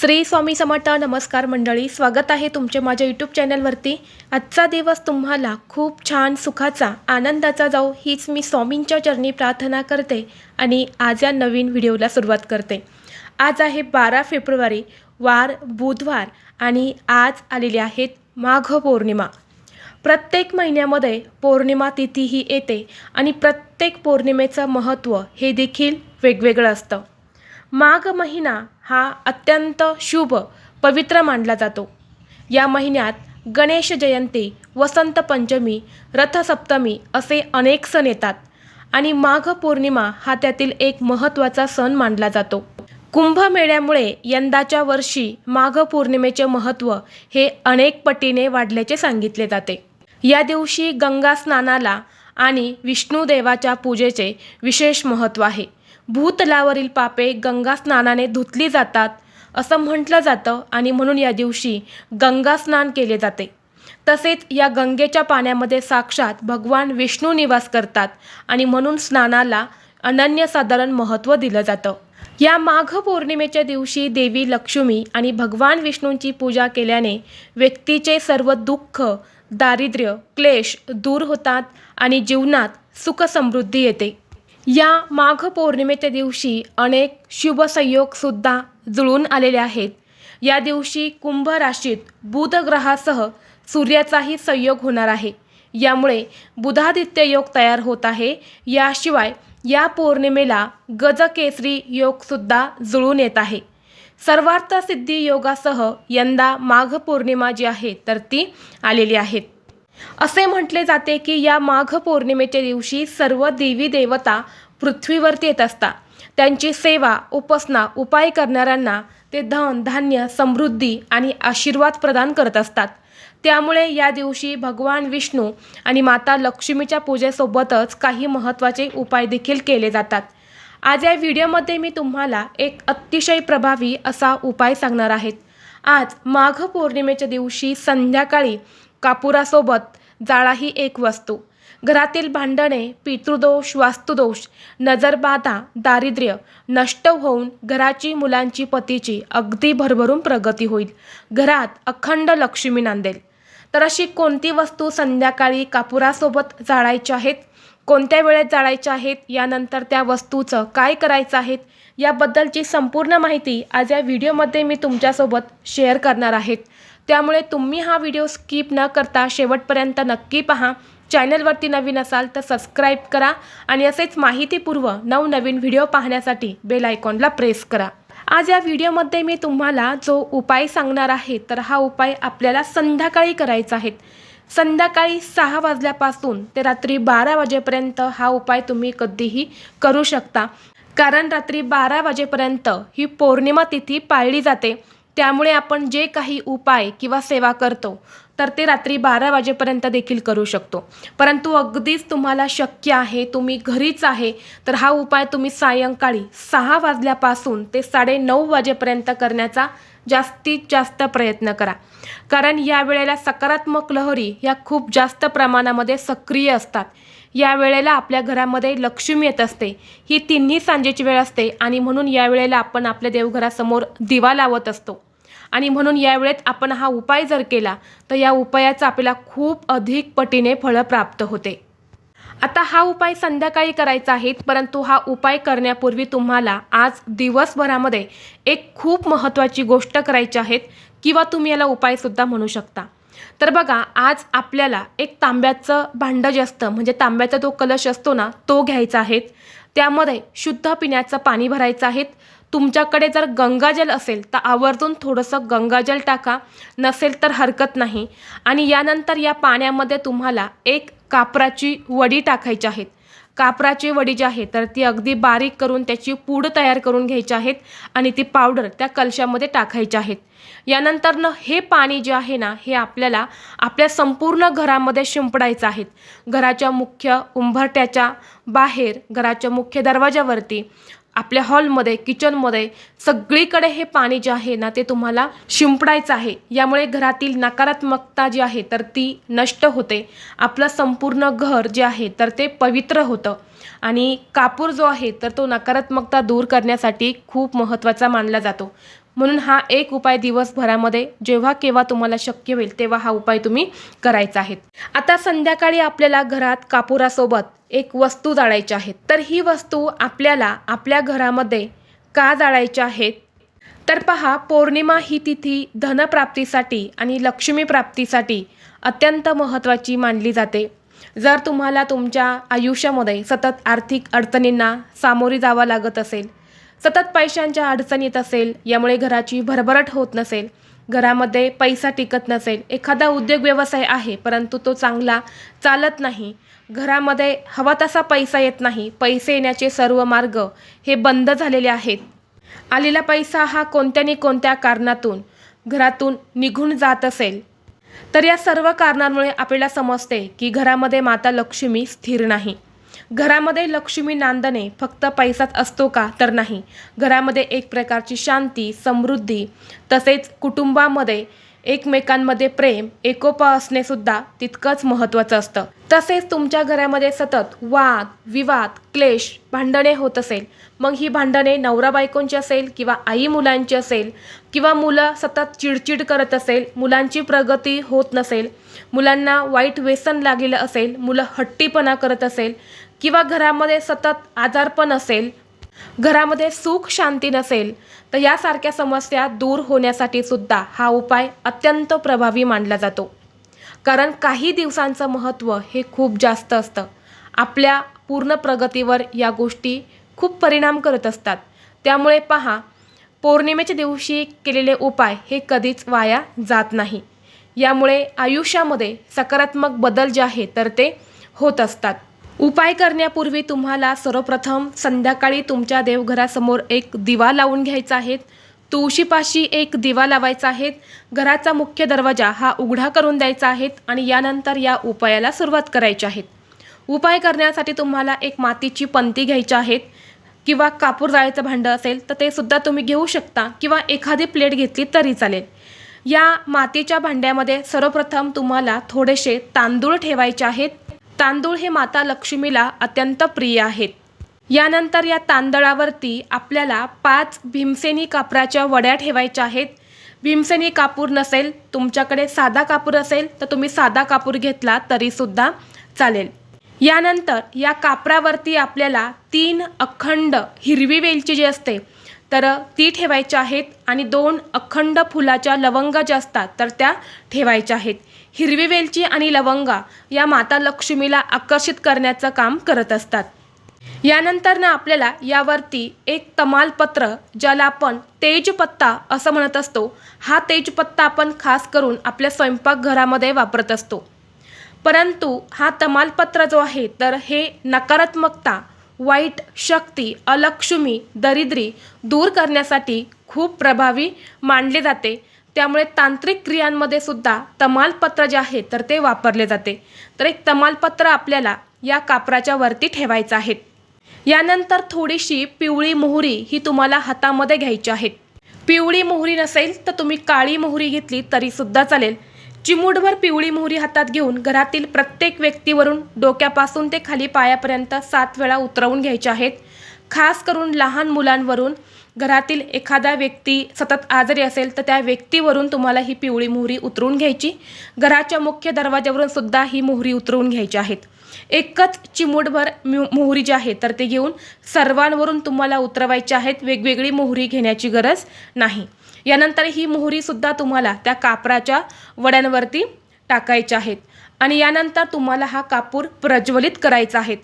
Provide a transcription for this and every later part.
श्री स्वामी समर्थ नमस्कार मंडळी स्वागत आहे तुमचे माझ्या यूट्यूब चॅनलवरती. आजचा दिवस तुम्हाला खूप छान सुखाचा आनंदाचा जाऊ हीच मी स्वामींच्या चरणी प्रार्थना करते आणि आज या नवीन व्हिडिओला सुरुवात करते. आज आहे बारा फेब्रुवारी वार बुधवार आणि आज आलेले आहेत माघ पौर्णिमा. प्रत्येक महिन्यामध्ये पौर्णिमा तिथी ही येते आणि प्रत्येक पौर्णिमेचं महत्त्व हे देखील वेगवेगळं असतं. माघ महिना हा अत्यंत शुभ पवित्र मानला जातो. या महिन्यात गणेश जयंती वसंत पंचमी रथसप्तमी असे अनेक सण येतात आणि माघ पौर्णिमा हा त्यातील एक महत्त्वाचा सण मानला जातो. कुंभमेळ्यामुळे यंदाच्या वर्षी माघ पौर्णिमेचे महत्त्व हे अनेक पटीने वाढल्याचे सांगितले जाते. या दिवशी गंगा स्नानाला आणि विष्णुदेवाच्या पूजेचे विशेष महत्त्व आहे. भूतलावरील पापे गंगा स्नानाने धुतली जातात असं म्हटलं जातं आणि म्हणून या दिवशी गंगा स्नान केले जाते. तसेच या गंगेच्या पाण्यामध्ये साक्षात भगवान विष्णू निवास करतात आणि म्हणून स्नानाला अनन्यसाधारण महत्त्व दिलं जातं. या माघ पौर्णिमेच्या दिवशी देवी लक्ष्मी आणि भगवान विष्णूंची पूजा केल्याने व्यक्तीचे सर्व दुःख दारिद्र्य क्लेश दूर होतात आणि जीवनात सुख समृद्धी येते. या माघ पौर्णिमेच्या दिवशी अनेक शुभसंयोगसुद्धा जुळून आलेले आहेत. या दिवशी कुंभ राशीत बुधग्रहासह सूर्याचाही संयोग होणार आहे. यामुळे बुधादित्य योग तयार होत आहे. याशिवाय या पौर्णिमेला गजकेसरी योगसुद्धा जुळून येत आहे. सर्वार्थ सिद्धी योगासह यंदा माघ पौर्णिमा जी आहे तर ती आलेली आहेत असे म्हटले जाते की या माघ पौर्णिमेच्या दिवशी सर्व देवी देवता पृथ्वीवरती येत असतात. त्यांची सेवा उपासना उपाय करणाऱ्यांना ते धन धान्य समृद्धी आणि आशीर्वाद प्रदान करत असतात. त्यामुळे या दिवशी भगवान विष्णू आणि माता लक्ष्मीच्या पूजेसोबतच काही महत्त्वाचे उपाय देखील केले जातात. आज या व्हिडिओमध्ये मी तुम्हाला एक अतिशय प्रभावी असा उपाय सांगणार आहेत आज माघ पौर्णिमेच्या दिवशी संध्याकाळी कापुरासोबत जाळा ही एक वस्तू. घरातील भांडणे पितृदोष वास्तुदोष नजरबाधा दारिद्र्य नष्ट होऊन घराची मुलांची पतीची अगदी भरभरून प्रगती होईल. घरात अखंड लक्ष्मी नांदेल. तर अशी कोणती वस्तू संध्याकाळी कापुरासोबत जाळायच्या आहेत? कोणत्या वेळेत जाळायच्या आहेत? यानंतर त्या वस्तूचं काय करायचं आहेत? याबद्दलची संपूर्ण माहिती आज या व्हिडिओमध्ये मी तुमच्यासोबत शेअर करणार आहेत. त्यामुळे तुम्ही हा व्हिडिओ स्किप न करता शेवटपर्यंत नक्की पहा. चॅनलवरती नवीन असाल तर सबस्क्राईब करा आणि असेच माहितीपूर्व नवनवीन व्हिडिओ पाहण्यासाठी बेल आयकॉनला प्रेस करा. आज या व्हिडिओमध्ये मी तुम्हाला जो उपाय सांगणार आहे तर हा उपाय आपल्याला संध्याकाळी करायचा आहे. संध्याकाळी सहा वाजल्यापासून ते रात्री बारा वाजेपर्यंत हा उपाय तुम्ही कधीही करू शकता. कारण रात्री बारा वाजेपर्यंत ही पौर्णिमा तिथी पाळली जाते. त्यामुळे आपण जे काही उपाय किंवा सेवा करतो तर ते रात्री बारा वाजेपर्यंत देखील करू शकतो. परंतु अगदीच तुम्हाला शक्य आहे तुम्ही घरीच आहे तर हा उपाय तुम्ही सायंकाळी सहा वाजल्यापासून ते साडेनऊ वाजेपर्यंत करण्याचा जास्तीत जास्त प्रयत्न करा. कारण या वेळेला सकारात्मक लहरी ह्या खूप जास्त प्रमाणामध्ये सक्रिय असतात. या वेळेला आपल्या घरामध्ये लक्ष्मी येत असते. ही तिन्ही सांजेची वेळ असते आणि म्हणून या वेळेला आपण आपल्या देवघरासमोर दिवा लावत असतो. आणि म्हणून यावेळेत आपण हा उपाय जर केला तर या उपायाचा आपल्याला खूप अधिक पटीने फळं प्राप्त होते. आता हा उपाय संध्याकाळी करायचा आहे परंतु हा उपाय करण्यापूर्वी तुम्हाला आज दिवसभरामध्ये एक खूप महत्त्वाची गोष्ट करायची आहेत किंवा तुम्ही याला उपायसुद्धा म्हणू शकता. तर बघा आज आपल्याला एक तांब्याचं भांडं जे असतं म्हणजे तांब्याचा जो कलश असतो ना तो घ्यायचा आहे. त्यामध्ये शुद्ध पिण्याचं पाणी भरायचं आहे. तुमच्याकडे जर गंगाजल असेल तर आवर्जून थोडंसं गंगाजल टाका. नसेल तर हरकत नाही. आणि यानंतर या पाण्यामध्ये तुम्हाला एक कापराची वडी टाकायची आहेत. कापराची वडी जी आहे तर ती अगदी बारीक करून त्याची पूड तयार करून घ्यायची आहेत आणि ती पावडर त्या कलशामध्ये टाकायची आहेत. यानंतरनं हे पाणी जे आहे ना हे आपल्याला आपल्या संपूर्ण घरामध्ये शिंपडायचं आहे घराच्या मुख्य उंबरट्याच्या बाहेर घराच्या मुख्य दरवाजावरती आपल्या हॉलमध्ये किचनमध्ये सगळीकडे हे पाणी जे आहे ना ते तुम्हाला शिंपडायचं आहे. यामुळे घरातील नकारात्मकता जी आहे तर ती नष्ट होते. आपलं संपूर्ण घर जे आहे तर ते पवित्र होतं. आणि कापूर जो आहे तर तो नकारात्मकता दूर करण्यासाठी खूप महत्त्वाचा मानला जातो. म्हणून हा एक उपाय दिवसभरामध्ये जेव्हा केव्हा तुम्हाला शक्य होईल तेव्हा हा उपाय तुम्ही करायचा आहे. आता संध्याकाळी आपल्याला घरात कापुरासोबत एक वस्तू जाळायची आहे. तर ही वस्तू आपल्याला आपल्या घरामध्ये का जाळायच्या आहेत? तर पहा पौर्णिमा ही तिथी धनप्राप्तीसाठी आणि लक्ष्मी प्राप्तीसाठी अत्यंत महत्त्वाची मानली जाते. जर तुम्हाला तुमच्या आयुष्यामध्ये सतत आर्थिक अडचणींना सामोरी जावं लागत असेल सतत पैशांच्या अडचण येत असेल यामुळे घराची भरभराट होत नसेल. घरामध्ये पैसा टिकत नसेल. एखादा उद्योग व्यवसाय आहे परंतु तो चांगला चालत नाही. घरामध्ये हवा तसा पैसा येत नाही. पैसे येण्याचे सर्व मार्ग हे बंद झालेले आहेत. आलेला पैसा हा कोणत्यानी कोणत्या कारणातून घरातून निघून जात असेल? तर या सर्व कारणांमुळे आपल्याला समजते की घरामध्ये माता लक्ष्मी स्थिर नाही. घरामध्ये लक्ष्मी नांदणे फक्त पैसाच असतो का तर नाही. घरामध्ये एक प्रकारची शांती समृद्धी तसेच कुटुंबामध्ये एकमेकांमध्ये प्रेम एकोपा असणे सुद्धा तितकंच महत्त्वाचं असतं. तसेच तुमच्या घरामध्ये सतत वाद विवाद क्लेश भांडणे होत असेल. मग ही भांडणे नवरा बायकोंची असेल किंवा आई मुलांची असेल किंवा मुलं सतत चिडचिड करत असेल मुलांची प्रगती होत नसेल मुलांना वाईट व्यसन लागलेलं असेल मुलं हट्टीपणा करत असेल किंवा घरामध्ये सतत आजारपण असेल घरामध्ये सुख शांती नसेल तर यासारख्या समस्या दूर होण्यासाठी सुद्धा हा उपाय अत्यंत प्रभावी मानला जातो. कारण काही दिवसांचं महत्त्व हे खूप जास्त असतं. आपल्या पूर्ण प्रगतीवर या गोष्टी खूप परिणाम करत असतात. त्यामुळे पहा पौर्णिमेच्या दिवशी केलेले उपाय हे कधीच वाया जात नाही. यामुळे आयुष्यामध्ये सकारात्मक बदल जे आहे तर ते होत असतात. उपाय करण्यापूर्वी तुम्हाला सर्वप्रथम संध्याकाळी तुमच्या देवघरासमोर एक दिवा लावून घ्यायचा आहे. तुळशीपाशी एक दिवा लावायचा आहे. घराचा मुख्य दरवाजा हा उघडा करून द्यायचा आहे आणि यानंतर या उपायाला सुरुवात करायची आहे. उपाय करण्यासाठी तुम्हाला एक मातीची पंती घ्यायची आहेत किंवा कापूर जाळीचं भांडं असेल तर ते सुद्धा तुम्ही घेऊ शकता किंवा एखादी प्लेट घेतली तरी चालेल. या मातीच्या भांड्यामध्ये सर्वप्रथम तुम्हाला थोडेसे तांदूळ ठेवायचे आहेत. तांदूळ हे माता लक्ष्मीला अत्यंत प्रिय आहेत. यानंतर या तांदळावरती आपल्याला पाच भीमसेनी कापराच्या वड्या ठेवायच्या आहेत. भीमसेनी कापूर नसेल तुमच्याकडे साधा कापूर असेल तर तुम्ही साधा कापूर घेतला तरीसुद्धा चालेल. यानंतर या कापरावरती आपल्याला तीन अखंड हिरवी वेलची जी असते तर ती ठेवायच्या आहेत आणि दोन अखंड फुलाच्या लवंगा ज्या असतात तर त्या ठेवायच्या आहेत. हिरवी वेलची आणि लवंगा या माता लक्ष्मीला आकर्षित करण्याचं काम करत असतात. यानंतर ना आपल्याला यावरती एक तमालपत्र ज्याला आपण तेजपत्ता असं म्हणत असतो. हा तेजपत्ता आपण खास करून आपल्या स्वयंपाकघरामध्ये वापरत असतो. परंतु हा तमालपत्र जो आहे तर हे नकारात्मकता वाईट शक्ती अलक्ष्मी दरिद्री दूर करण्यासाठी खूप प्रभावी मानले जाते. त्यामुळे तांत्रिक क्रियांमध्ये सुद्धा तमालपत्र जे आहे तर ते वापरले जाते. तर एक तमालपत्र आपल्याला या कापराच्या वरती ठेवायचं आहे. यानंतर थोडीशी पिवळी मोहरी ही तुम्हाला हातामध्ये घ्यायची आहे. पिवळी मोहरी नसेल तर तुम्ही काळी मोहरी घेतली तरीसुद्धा चालेल. चिमूटभर पिवळी मोहरी हातात घेऊन घरातील प्रत्येक व्यक्तीवरून डोक्यापासून ते खाली पायापर्यंत सात वेळा उतरवून घ्यायचे आहेत. खास करून लहान मुलांवरून घरातील एखादा व्यक्ती सतत आजारी असेल तर त्या व्यक्तीवरून तुम्हाला ही पिवळी मोहरी उतरवून घ्यायची. घराच्या मुख्य दरवाज्यावरून सुद्धा ही मोहरी उतरवून घ्यायची आहेत. एकच चिमूटभर मोहरी जी आहे तर ते घेऊन सर्वांवरून तुम्हाला उतरवायची आहेत वेगवेगळी मोहरी घेण्याची गरज नाही. यानंतर ही मोहरीसुद्धा तुम्हाला त्या कापराच्या वड्यांवरती टाकायच्या आहेत. आणि यानंतर तुम्हाला हा कापूर प्रज्वलित करायचा आहे.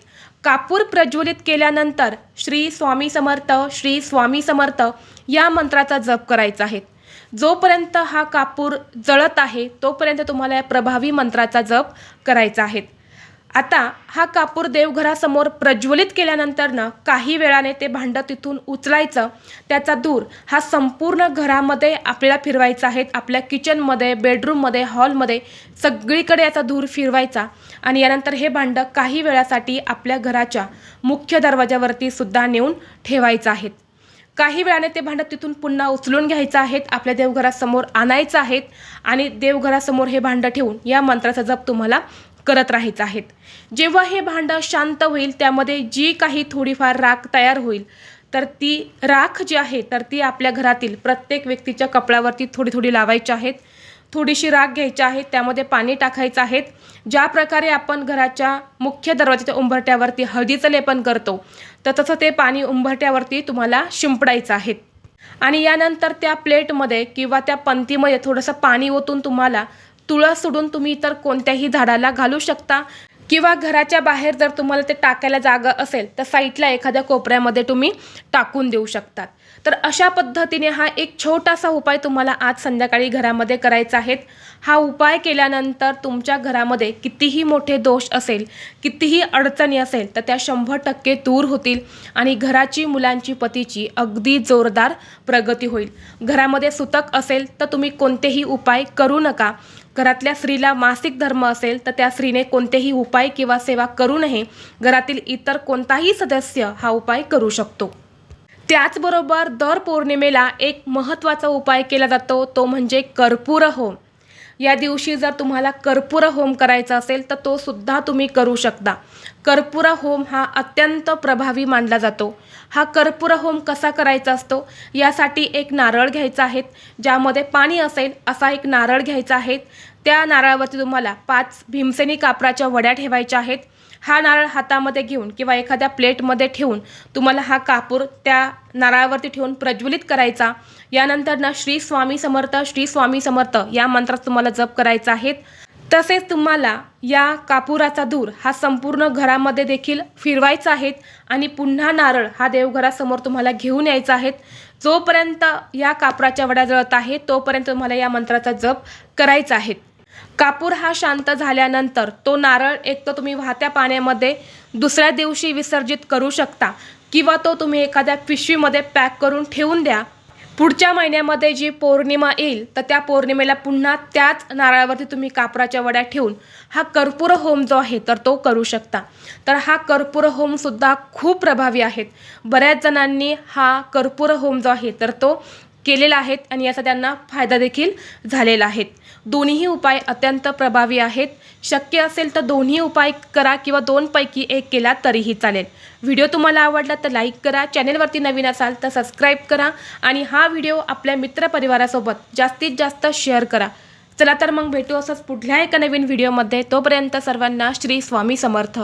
कापूर प्रज्वलित केल्यानंतर श्री स्वामी समर्थ श्री स्वामी समर्थ या मंत्राचा जप करायचा आहे. जोपर्यंत हा कापूर जळत आहे तोपर्यंत तुम्हाला या प्रभावी मंत्राचा जप करायचा आहे. आता हा कापूर देवघरासमोर प्रज्वलित केल्यानंतर ना काही वेळाने ते भांडं तिथून उचलायचं. त्याचा धूर हा संपूर्ण घरामध्ये आपल्याला फिरवायचा आहे. आपल्या किचनमध्ये बेडरूममध्ये हॉलमध्ये सगळीकडे याचा धूर फिरवायचा. आणि यानंतर हे भांडं काही वेळासाठी आपल्या घराच्या मुख्य दरवाजावरती सुद्धा नेऊन ठेवायचं आहेत काही वेळाने ते भांडं तिथून पुन्हा उचलून घ्यायचं आहेत आपल्या देवघरासमोर आणायचं आहेत आणि देवघरासमोर हे भांडं ठेवून या मंत्राचा जप तुम्हाला करत राहायचं आहेत. जेव्हा हे भांडं शांत होईल त्यामध्ये जी काही थोडीफार राख तयार होईल तर ती राख जी आहे तर ती आपल्या घरातील प्रत्येक व्यक्तीच्या कपड्यावरती थोडी थोडी लावायची आहेत. थोडीशी राख घ्यायची आहे त्यामध्ये पाणी टाकायचं आहेत. ज्या प्रकारे आपण घराच्या मुख्य दरवाजाच्या उंबरट्यावरती हळदीचं लेपन करतो तर तसं ते पाणी उंबरट्यावरती तुम्हाला शिंपडायचं आहे. आणि यानंतर त्या प्लेटमध्ये किंवा त्या पंतीमध्ये थोडंसं पाणी ओतून तुम्हाला तुळस सोडून तुम्ही इतर कोणत्याही झाडाला घालू शकता. किंवा घराच्या बाहेर जर तुम्हाला ते टाकायला जागा असेल तर साईडला एखाद्या कोपऱ्यामध्ये तुम्ही टाकून देऊ शकतात. तर अशा पद्धतीने हा एक छोटासा उपाय तुम्हाला आज संध्याकाळी घरामध्ये करायचा आहे. हा उपाय केल्यानंतर तुमच्या घरामध्ये कितीही मोठे दोष असेल कितीही अडचणी असेल तर त्या शंभर टक्के दूर होतील आणि घराची मुलांची पतीची अगदी जोरदार प्रगती होईल. घरामध्ये सुतक असेल तर तुम्ही कोणतेही उपाय करू नका. घरातल्या स्त्रीला मासिक धर्म असेल तर त्या स्त्रीने कोणतेही उपाय किंवा सेवा करू नये. घरातील इतर कोणताही सदस्य हा उपाय करू शकतो. त्याचबरोबर दर पौर्णिमेला एक महत्त्वाचा उपाय केला जातो तो म्हणजे कर्पूर होम या दिवशी जर तुम्हाला कर्पूर होम करायचा असेल तर तो सुद्धा तुम्ही करू शकता. कर्पूर होम हा अत्यंत प्रभावी मानला जातो. हा कर्पूर होम कसा करायचा असतो? यासाठी एक नारळ घ्यायचा आहे. ज्यामध्ये पाणी असेल असा एक नारळ घ्यायचा आहे. त्या नारळावरती तुम्हाला पाच भीमसेनी कापराच्या वड्या ठेवायच्या आहेत. हा नारळ हातामध्ये घेऊन किंवा एखाद्या प्लेटमध्ये ठेवून तुम्हाला हा कापूर त्या नारळावरती ठेवून प्रज्वलित करायचा. यानंतर ना श्री स्वामी समर्थ श्री स्वामी समर्थ या मंत्रात तुम्हाला जप करायचा आहे तसेच तुम्हाला या कापुराचा धूर हा संपूर्ण घरामध्ये देखील फिरवायचा आहे आणि पुन्हा नारळ हा देवघरासमोर तुम्हाला घेऊन यायचा आहे जोपर्यंत या कापराच्या वड्या जळत आहे तोपर्यंत तुम्हाला या मंत्राचा जप करायचा आहे कापूर हा शांत झाल्यानंतर तो नारळ एक तर तुम्ही वाहत्या पाण्यामध्ये दुसऱ्या दिवशी विसर्जित करू शकता किंवा तो तुम्ही एखाद्या पिशवीमध्ये पॅक करून ठेवून द्या. पुढच्या महिन्यामध्ये जी पौर्णिमा येईल तर त्या पौर्णिमेला पुन्हा त्याच नारळावरती तुम्ही कापराच्या वड्या ठेवून हा कर्पूर होम जो आहे तर तो करू शकता. तर हा कर्पूर होमसुद्धा खूप प्रभावी आहेत. बऱ्याच जणांनी हा कर्पूर होम जो आहे तर तो केलेला आहेत आणि याचा त्यांना फायदा देखील झालेला आहे. दोन्हीही उपाय अत्यंत प्रभावी आहेत. शक्य असेल तर दोन्ही उपाय करा किंवा दोनपैकी एक केला तरीही चालेल. व्हिडिओ तुम्हाला आवडला तर लाईक करा चॅनेलवरती नवीन असाल तर सबस्क्राईब करा आणि हा व्हिडिओ आपल्या मित्रपरिवारासोबत जास्तीत जास्त शेअर करा. चला तर मग भेटू असंच पुढल्या एका नवीन व्हिडिओमध्ये. तोपर्यंत सर्वांना श्री स्वामी समर्थ.